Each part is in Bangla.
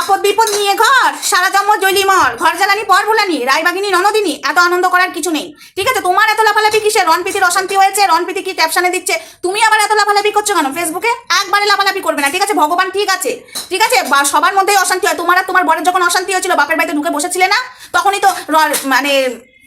আপদ বিপদ নিয়ে ঘর, সারা জন্ম জলিমর ঘর জ্বালানি, পর ভুলানি, রায়বাগিনী ননদিনী এত আনন্দ করার কিছু নেই। ঠিক আছে, তোমার এত লাফালাফি কিসে রণপীতির অশান্তি হয়েছে রণপীতি কি ক্যাপশনে দিচ্ছে? তুমি আবার এত লাফালাফি করছ কেন? ফেসবুকে একবারে লাফালাফি করবে না, ঠিক আছে? ভগবান ঠিক আছে। ঠিক আছে? সবার মধ্যেই অশান্তি হয়। তোমার তোমার বরের যখন অশান্তি হয়েছিল, বাপের বাড়িতে ঢুকে বসেছিলে না? তখনই তো মানে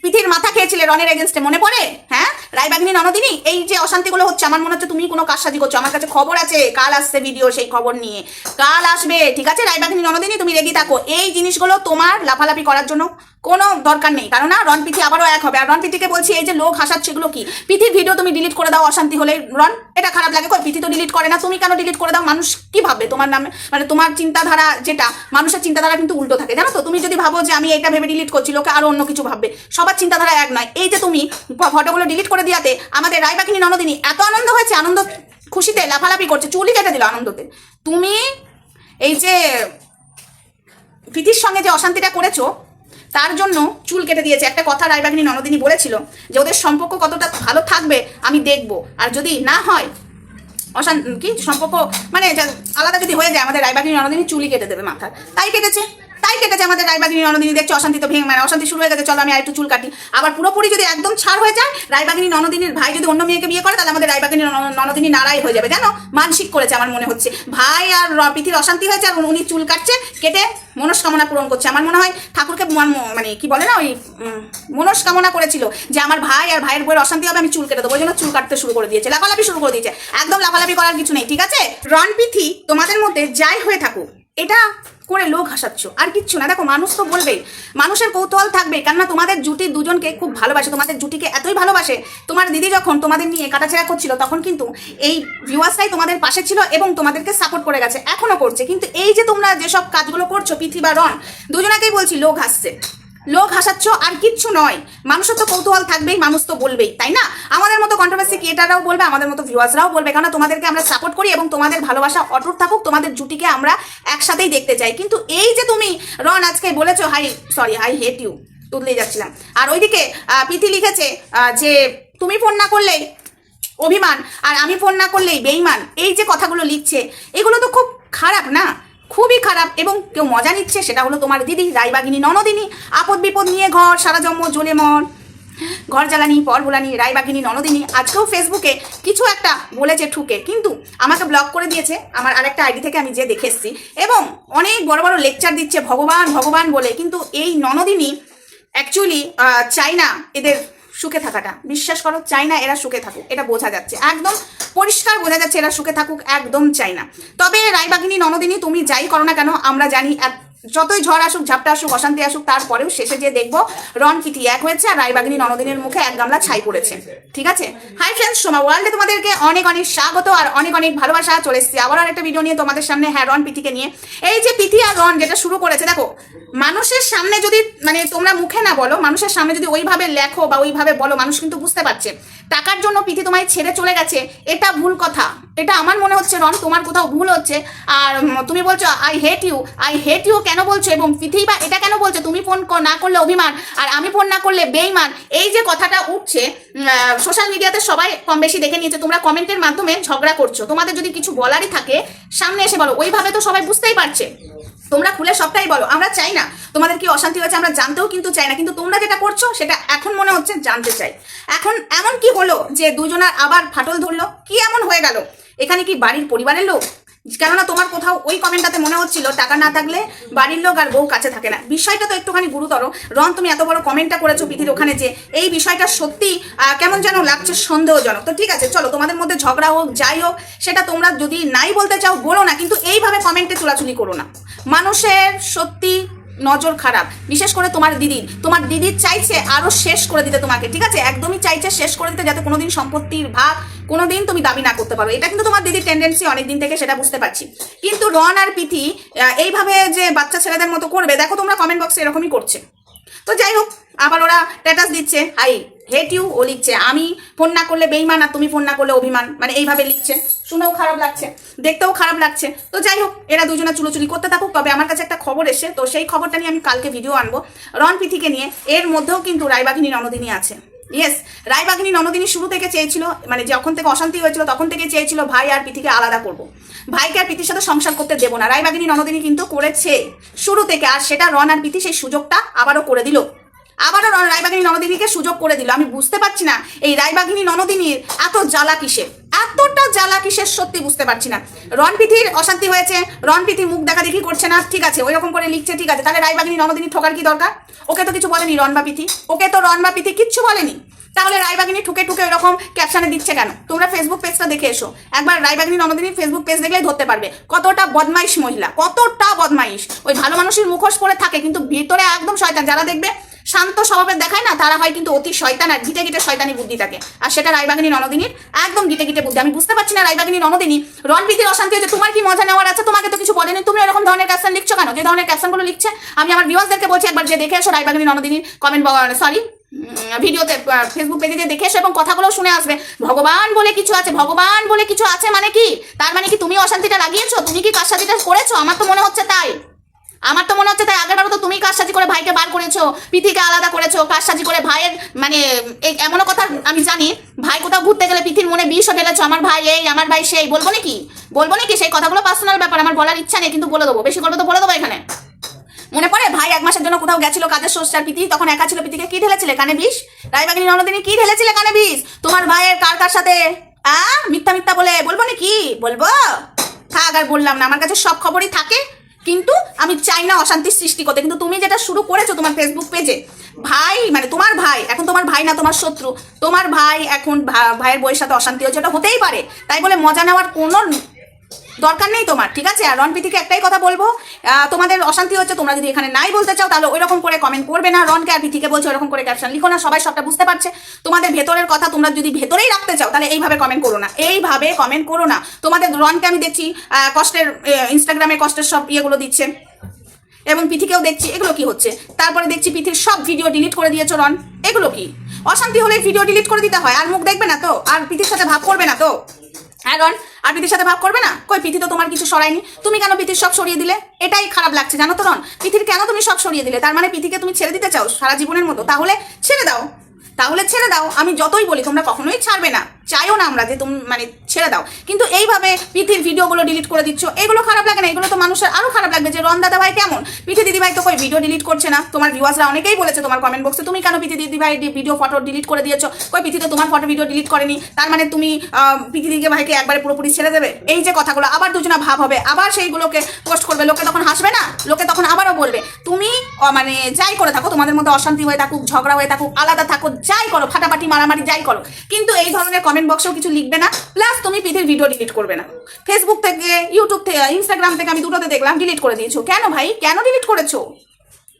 পিঠির মাথা খেয়েছিলে রনের এগেনস্টে মনে পড়ে? হ্যাঁ? রায়বাগিনী ননদিনী, এই যে অশান্তিগুলো হচ্ছে, আমার মনে হচ্ছে তুমি কোনো কাজসাজি করছ। আমার কাছে খবর আছে, কাল আসছে ভিডিও সেই খবর নিয়ে। কাল আসবে, ঠিক আছে? রায়বাগিনী ননদিনী, তুমি রেডি থাকো। এই জিনিসগুলো তোমার লাফালাফি করার জন্য। কোনো দরকার নেই। কারণ না রন পিঠি আবারও এক হবে। আর রন পিঠিকে বলছি, এই যে লোক হাসাচ্ছে এগুলো কি? পিঠির ভিডিও তুমি ডিলিট করে দাও, অশান্তি হলে রন এটা খারাপ লাগে। কই পিথি তো ডিলিট করে না। তুমি কেন ডিলিট করে দাও? মানুষ কি ভাববে তোমার নামে? মানে তোমার চিন্তাধারা যেটা, মানুষের চিন্তাধারা কিন্তু উল্টো থাকে। জানো তো, তুমি যদি ভাবো যে আমি এটা ভেবে ডিলিট করছি, লোকে আরও অন্য কিছু ভাববে। সবার চিন্তাধারা এক নয়। এই যে তুমি ফটোগুলো ডিলিট করে দিয়াতে, আমাদের রায়বাকিনী ননদিনী এত আনন্দ হয়েছে, আনন্দ খুশিতে লাফালাফি করছে চুলি কেটে দিল আনন্দতে। তুমি এই যে প্রীতির সঙ্গে যে অশান্তিটা করেছ তার জন্য চুল কেটে দিয়েছে। একটা কথা রায়বাগিনী ননদিনী বলেছিল যে, ওদের সম্পর্ক কতটা ভালো থাকবে আমি দেখব। আর যদি না হয়, অশান, কি সম্পর্ক মানে আলাদা যদি হয়ে যায়, আমাদের রায়বাগিনী ননদিনী চুলই কেটে দেবে মাথা তাই কেটেছে। তাই কেটেছে আমাদের রায়বাগিনী ননদিনী। দেখছে, অশান্তি তো ভেঙে মানে অশান্তি শুরু হয়ে গেছে। চলো, আমি আর একটু চুল কাটি। আবার পুরোপুরি যদি একদম ছাড় হয়ে যায়, রায়বাগিনী ননদিনীর ভাই যদি অন্য মেয়েকে বিয়ে করে, তাহলে আমাদের রায়বাগিনী নন- ননদিনী নারাই হয়ে যাবে। জানো? মানসিক করেছে আমার মনে হচ্ছে। ভাই আর র- পিথির অশান্তি হয়েছে, আর উনি চুল কাটছে, কেটে মনস্কামনা পূরণ করছে। আমার মনে হয় ঠাকুরকে মান- কি বলে না ওই মনস্কামনা করেছিল যে আমার ভাই আর ভাইয়ের বইয়ের অশান্তি হবে, আমি চুল কেটে দেবো। ওই জন্য চুল কাটতে শুরু করে দিয়েছে। লাফালাফি শুরু করে দিয়েছে। একদম লাফালাফি করার কিছু নেই, ঠিক আছে? রন পিথি তোমাদের মধ্যে যাই হয়ে থাকুক। এটা করে লোক হাসাচ্ছ। আর কিচ্ছু না। দেখো, মানুষ তো বলবেই, মানুষের কৌতূহল থাকবে। কেননা তোমাদের জুটি দুজনকে খুব ভালোবাসে, তোমাদের জুটিকে এতই ভালোবাসে, তোমার দিদি যখন তোমাদের নিয়ে কাটাছেড়া করছিল, তখন কিন্তু এই ভিউয়ার্সরাই তোমাদের পাশে ছিল এবং তোমাদেরকে সাপোর্ট করে গেছে। এখনও করছে। কিন্তু এই যে তোমরা যেসব কাজগুলো করছ পৃথিবী রন দুজনাকেই বলছি, লোক হাসছে। লোক হাসাচ্ছ আর কিচ্ছু নয়। মানুষের তো কৌতূহল থাকবেই, মানুষ তো বলবেই, তাই না? আমাদের মতো কন্ট্রোভার্সি ক্রিয়েটাররাও বলবে, আমাদের মতো ভিউয়ার্সরাও বলবে কারণ তোমাদেরকে আমরা সাপোর্ট করি এবং তোমাদের ভালোবাসা অটুট থাকুক, তোমাদের জুটিকে আমরা একসাথেই দেখতে চাই। কিন্তু এই যে তুমি, রন, আজকে বলেছ, I sorry I hate you তুললেই যাচ্ছিলাম। আর ওইদিকে প্রীতি লিখেছে যে তুমি ফোন না করলেই অভিমান, আর আমি ফোন না করলেই বেইমান। এই যে কথাগুলো লিখছে, এগুলো তো খুব খারাপ, না? খুবই খারাপ এবং কেউ মজা নিচ্ছে, সেটা হলো তোমার দিদি, রায়বাগিনী, ননদিনী। আপদ বিপদ নিয়ে ঘর সারা জন্ম জ্বলে মন ঘর জ্বালানি, পর ভোলানি রায়বাগিনী, ননদিনী, আজকেও ফেসবুকে কিছু একটা বলেছে ঠুকে। কিন্তু আমাকে ব্লক করে দিয়েছে, আমার আরেকটা আইডি থেকে আমি যে দেখে এসেছি। এবং অনেক বড় বড় লেকচার দিচ্ছে, ভগবান ভগবান বলে। কিন্তু এই ননদিনী অ্যাকচুয়ালি চাই না এদের সুখে থাকাটা। বিশ্বাস করো চাই না এরা সুখে থাকুক, এটা বোঝা যাচ্ছে। একদম পরিষ্কার বোঝা যাচ্ছে এরা সুখে থাকুক, একদম চাই না। তবে রায়বাগিনী, ননদিনী, তুমি যাই করো না কেন, আমরা জানি যতই ঝড় আসুক, ঝাপটা আসুক, অশান্তি আসুক, তারপরেও শেষে যে দেখব রন পিঠি এক হয়েছে আর রায়বাগিনী ননদিনীর মুখে এক গামলা ছাই পড়েছে। ঠিক আছে? হাই ফ্রেন্ডস সোমা ওয়ার্ল্ডে তোমাদেরকে অনেক অনেক স্বাগত আর অনেক অনেক ভালোবাসা। চলে এসেছি আবার আরেকটা ভিডিও নিয়ে তোমাদের সামনে হ্যাঁ রন পিঠিকে নিয়ে। এই যে পিঠি আর রন যেটা শুরু করেছে, দেখো, মানুষের সামনে যদি মানে তোমরা মুখে না বলো, মানুষের সামনে যদি ওইভাবে লেখো বা ওইভাবে বলো, মানুষ কিন্তু বুঝতে পারছে। টাকার জন্য পিঠি তোমায় ছেড়ে চলে গেছে, এটা ভুল কথা। এটা আমার মনে হচ্ছে রন তোমার কোথাও ভুল হচ্ছে। আর তুমি বলছো I hate you I hate you কেন বলছো এবং পৃথিবী বা এটা কেন বলছো? তুমি ফোন না করলে অভিমান, আর আমি ফোন না করলে বেইমান। এই যে কথাটা উঠছে সোশ্যাল মিডিয়াতে সবাই কম বেশি দেখে নিয়েছে, তোমরা কমেন্টের মাধ্যমে ঝগড়া করছ। তোমাদের যদি কিছু বলারই থাকে, সামনে এসে বলো। ওইভাবে তো সবাই বুঝতেই পারছে। তোমরা খুলে সবটাই বলো। আমরা চাই না। তোমাদের কি অশান্তি হয়েছে আমরা জানতেও কিন্তু চাই না। কিন্তু তোমরা যেটা করছ, সেটা এখন মনে হচ্ছে জানতে চাই। এখন এমন কি হলো যে দুজনার আবার ফাটল ধরলো? কি এমন হয়ে গেল? এখানে কি বাড়ির পরিবারের লোক? কেননা তোমার কোথাও ওই কমেন্টটাতে মনে হচ্ছিল, টাকা না থাকলে বাড়ির লোক আর বউ কাছে থাকে না। বিষয়টা তো একটুখানি গুরুতর। রন, তুমি এত বড় কমেন্টটা করেছ পিথির ওখানে যে এই বিষয়টা সত্যি কেমন যেন লাগছে সন্দেহজনক। তো ঠিক আছে, চলো, তোমাদের মধ্যে ঝগড়া হোক, যাই হোক, সেটা তোমরা যদি নাই বলতে চাও, বলো না, কিন্তু এইভাবে কমেন্টে চুলাচুলি করো না। মানুষের সত্যি নজর খারাপ। বিশেষ করে তোমার দিদির তোমার দিদির চাইছে আরও শেষ করে দিতে তোমাকে, ঠিক আছে? একদমই চাইছে শেষ করে দিতে যাতে কোনোদিন সম্পত্তির ভাগ কোনোদিন তুমি দাবি না করতে পারো। এটা কিন্তু তোমার দিদির টেন্ডেন্সি অনেকদিন থেকে, সেটা বুঝতে পারছি। কিন্তু রন আর পিথি এইভাবে যে বাচ্চা ছেলেদের মতো করবে, দেখো তোমরা কমেন্ট বক্সে এরকমই করছে। তো যাই হোক আবার ওরা স্ট্যাটাস দিচ্ছে। হাই হেট ইউ ও লিখছে। আমি ফোন না করলে বেইমান আর তুমি ফোন না করলে অভিমান। মানে এইভাবে লিখছে। শুনেও খারাপ লাগছে। দেখতেও খারাপ লাগছে। তো যাই হোক, এরা দুজনে চুলোচুলি করতে থাকুক। তবে আমার কাছে একটা খবর এসে তো সেই খবরটা নিয়ে আমি কালকে ভিডিও আনব। রন পিথিকে নিয়ে। এর মধ্যেও কিন্তু রায়বাঘিনী ননদিনী আছে। ইয়েস রায়বাঘিনী ননদিনী শুরু থেকে চেয়েছিল মানে যখন থেকে অশান্তি হয়েছিল, তখন থেকে চেয়েছিল ভাই আর পিথিকে আলাদা করব। ভাইকে আর পিথির সাথে সংসার করতে দেবো না। রায়বাঘিনী ননদিনী কিন্তু করেছে। শুরু থেকে। আর সেটা রন আর প্রীতি সেই সুযোগটা আবারও করে দিল। আবারও রায়বাগিনী ননদিনীকে সুযোগ করে দিল। আমি বুঝতে পারছি না, এই রায়বাগিনী ননদিনীর এত জ্বালা কিসের? এতটা জ্বালা কিসের সত্যি বুঝতে পারছি না। রণপিথির অশান্তি হয়েছে রণপিথি মুখ দেখা দেখি করছে না, ঠিক আছে, ওই রকম করে লিখছে, ঠিক আছে, তাহলে রায়বাগিনী ননদিনী ঠোকার কি দরকার? ওকে তো কিছু বলেনি রন বা পিথি ওকে তো রন বা পিথি কিচ্ছু বলেনি। তাহলে রায়বাগিনী ঠুকে ঠুকে এরকম ক্যাপশানে দিচ্ছে কেন? তোমরা ফেসবুক পেজটা দেখে এসো। একবার রায়বাগিনী ননদিনীর ফেসবুক পেজ দেখলেই ধরতে পারবে। কতটা বদমাইশ মহিলা, কতটা বদমাইশ। ওই ভালো মানুষের মুখোশ পরে থাকে, কিন্তু ভিতরে একদম শয়তান, যারা দেখবে শান্ত স্বভাবের দেখায় না, তারা হয় কিন্তু অতি শয়তান আর গিটে গিটে শয়তানি বুদ্ধি থাকে। আর সেটা রায়বাগিনী ননদিনীর একদম গিটে গিটে বুদ্ধি। আমি বুঝতে পারছি না রায়বাগিনী ননদিনী রণপ্রীতির অশান্তি হচ্ছে, তোমার কি মজা নেওয়ার আছে? তোমাকে তো কিছু বলেনি। তুমি এরকম ধরনের ক্যাপশন লিখছো কেন? যে ধরনের ক্যাপশনগুলো লিখছে, আমি আমার ভিউয়ার্সদেরকে বলছি একবার যে দেখে এসো রায়বাগিনী ননদিনীর কমেন্ট সরি ভিডিওতে ফেসবুক পেজে দেখে এসো এবং কথাগুলো শুনে আসবে। ভগবান বলে কিছু আছে, ভগবান বলে কিছু আছে মানে কি? তার মানে কি তুমি অশান্তিটা লাগিয়েছো? তুমি কি কারসাজিটা করেছ? আমার তো মনে হচ্ছে তাই। আমার তো মনে হচ্ছে তাই আগেরবারও তো তুমি কারসাজি করে ভাইকে বার করেছ পিথিকে আলাদা করেছ কারসাজি করে ভাইয়ের মানে এমনও কথা আমি জানি, ভাই কোথাও ঘুরতে গেলে পিথির মনে বিষও ঢেলেছো, আমার ভাই এই, আমার ভাই সেই, বলব নাকি? বলব নাকি? সেই কথাগুলো পার্সোনাল ব্যাপার, আমার বলার ইচ্ছা নেই, কিন্তু বলে দেবো, বেশি করব তো বলে দেবো এখানে। মনে পড়ে? ভাই এক মাসের জন্য কোথাও গেছিল কাজের আর পিতি তখন একা ছিল পিতিকে কি ঢেলেছিলে? কানে বিষ? রায়বাগিনী ননদিনী কি ঢেলেছিলে কানে বিষ? তোমার ভাইয়ের কার কার সাথে? আ? মিথ্যা মিথ্যা বলে, বলব নাকি? বলব? থাক আর বললাম না, আমার কাছে সব খবরই থাকে। কিন্তু আমি চাই না অশান্তির সৃষ্টি করতে। কিন্তু তুমি যেটা শুরু করেছ তোমার ফেসবুক পেজে ভাই মানে তোমার ভাই, এখন তোমার ভাই না তোমার শত্রু। তোমার ভাই এখন ভাইয়ের বইয়ের সাথে অশান্তি হচ্ছে ওটা হতেই পারে। তাই বলে মজা নেওয়ার কোনো দরকার নেই তোমার, ঠিক আছে? আর রণপ্রীতিকে একটাই কথা বলব তোমাদের অশান্তি হচ্ছে, তোমরা যদি এখানে নাই বলতে চাও, তাহলে ওইরকম করে কমেন্ট করবে না। রনকে আর প্রীতিকে বলছে ওরকম করে ক্যাপশন লিখো না, সবাই সবটা বুঝতে পারছে। তোমাদের ভেতরের কথা তোমরা যদি ভেতরেই রাখতে চাও, তাহলে এইভাবে কমেন্ট করো না। এইভাবে কমেন্ট করো না। তোমাদের রনকে আমি দেখছি কষ্টের ইনস্টাগ্রামে কষ্টের সব ইয়েগুলো দিচ্ছে। এবং পিথিকেও দেখছি, এগুলো কি হচ্ছে? তারপরে দেখছি পিথির সব ভিডিও ডিলিট করে দিয়েছ রন এগুলো কি? অশান্তি হলে ভিডিও ডিলিট করে দিতে হয়, আর মুখ দেখবে না তো? আর পিথির সাথে ভাব করবে না তো? হ্যাঁ আর পিথির সাথে ভাব করবে না? কই পিথি তো তোমার কিছু সরায়নি। তুমি কেন পিথির সব সরিয়ে দিলে? এটাই খারাপ লাগছে, জানো তো রন? পিথির কেন তুমি সব সরিয়ে দিলে? তার মানে পিথিকে তুমি ছেড়ে দিতে চাও সারা জীবনের মতো? তাহলে ছেড়ে দাও। তাহলে ছেড়ে দাও। আমি যতই বলি, তোমরা কখনোই ছাড়বে না। চাইও না আমরা যে তুমি মানে ছেড়ে দাও। কিন্তু এইভাবে পিথির ভিডিওগুলো ডিলিট করে দিচ্ছ, এগুলো খারাপ লাগে না, এগুলো তো মানুষের আরও খারাপ লাগবে যে, রন দাদা ভাই কেমন? পিথি দিদি ভাই তো কই ভিডিও ডিলিট করছে না? তোমার ভিউয়ার্সরা অনেকেই বলেছে তোমার কমেন্ট বক্সে তুমি কেন পিথি দিদি ভাই ভিডিও ফটো ডিলিট করে দিয়েছ? কই পিথি তো তোমার ফটো ভিডিও ডিলিট করেনি। তার মানে তুমি পিথি ভাইকে একবারে পুরোপুরি ছেড়ে দেবে? এই যে কথাগুলো, আবার দুজনা ভাব হবে, আবার সেইগুলোকে পোস্ট করবে, লোকে তখন হাসবে না? লোকে তখন আবারও বলবে, তুমি মানে যাই করে থাকো, তোমাদের মধ্যে অশান্তি হয়ে থাকুক, ঝগড়া হয়ে থাকুক, আলাদা থাকো, যাই করো, ফাটাফাটি, মারামারি, যাই করো। কিন্তু এই ধরনের কমেন্ট বক্সেও কিছু লিখবে না প্লাস তুমি পিঠের ভিডিও ডিলিট করবে না। ফেসবুক থেকে ইউটিউব থেকে ইনস্টাগ্রাম থেকে আমি দুটোতে দেখলাম ডিলিট করে দিয়েছ। কেন ভাই? কেন ডিলিট করেছ?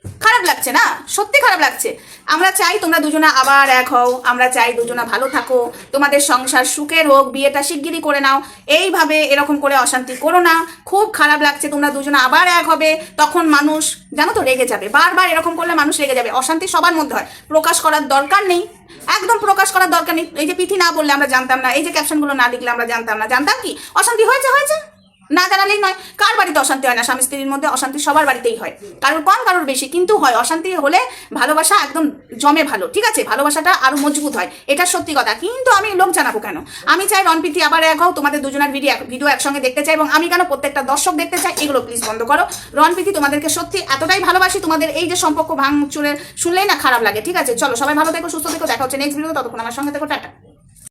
খারাপ লাগছে না? সত্যি খারাপ লাগছে। আমরা চাই তোমরা দুজনা আবার এক হও। আমরা চাই দুজনা ভালো থাকো। তোমাদের সংসার সুখের হোক, বিয়েটা শিগগিরই করে নাও। এইভাবে এরকম করে অশান্তি করো না। খুব খারাপ লাগছে তোমরা দুজনা আবার এক হবে। তখন মানুষ, জানো তো, রেগে যাবে। বারবার এরকম করলে মানুষ রেগে যাবে। অশান্তি সবার মধ্যে হয়। প্রকাশ করার দরকার নেই। একদম প্রকাশ করার দরকার নেই। এই যে পিথি না বললে আমরা জানতাম না। এই যে ক্যাপশনগুলো না লিখলে আমরা জানতাম না। জানতাম কি? অশান্তি হয়েছে হয়েছে। না জানালেই নয়, কার বাড়িতে অশান্তি হয় না? স্বামী স্ত্রীর মধ্যে অশান্তি সবার বাড়িতেই হয়। কারোর কম, কারোর বেশি। কিন্তু হয়, অশান্তি হলে ভালোবাসা একদম জমে ভালো, ঠিক আছে? ভালোবাসাটা আরও মজবুত হয়। এটা সত্যি কথা। কিন্তু আমি লোক জানাব কেন? আমি চাই রণপ্রীতি আবার এক হও তোমাদের দুজনের ভিডিও ভিডিও একসঙ্গে দেখতে চাই এবং আমি কেন প্রত্যেকটা দর্শক দেখতে চাই, এগুলো প্লিজ বন্ধ করো। রণপ্রীতি, তোমাদেরকে সত্যি এতটাই ভালোবাসি। তোমাদের এই যে সম্পর্ক ভাঙচুরের শুনলেই না খারাপ লাগে, ঠিক আছে? চলো, সবাই ভালো থেকো, সুস্থ থেকো, দেখা হচ্ছে নেক্সট ভিডিও ততক্ষণ আমার সঙ্গে থেকো, টাটা।